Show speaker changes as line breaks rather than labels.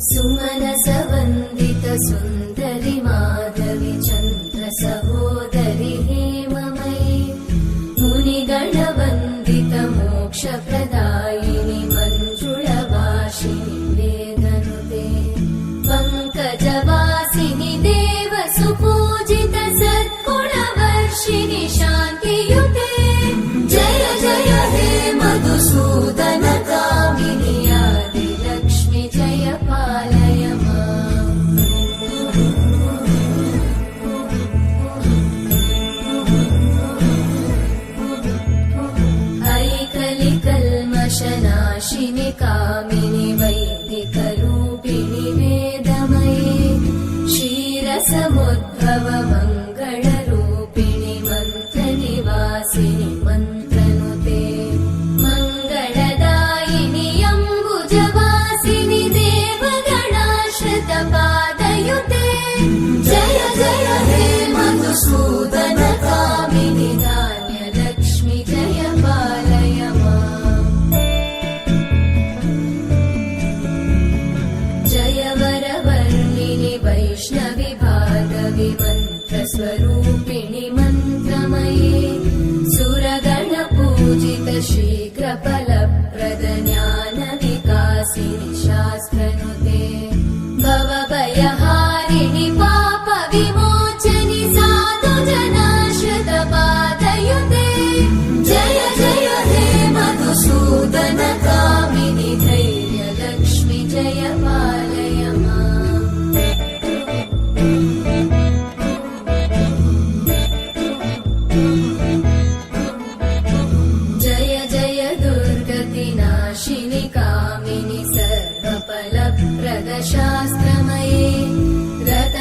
सुमनसवन्दित सुन्दरि माधवि चन्द्र सहोदरि हेममयि। मुनिगणवन्दित मोक्षप्रदायिनि मञ्जुळवासिनि वेदनुते। पङ्कजवासिनि देव सुपूजित सद्गुणवर्षिणि शान्तियुते। जय जय हे मधुसूदन ऐकलिकल्मषनाशिनि कामिनि वैदिकरूपिणि वेदमये क्षीरसमुद्भव मङ्गलरूपिणि मन्त्रनिवासिनि मन्त्रनुते मङ्गलदायिनि अम्बुजवासिनि देवगणाश्रितपादयुते जय जय दुर्गति नाशिनि कामिनि सर्गपलप्रदशास्त्रमये गत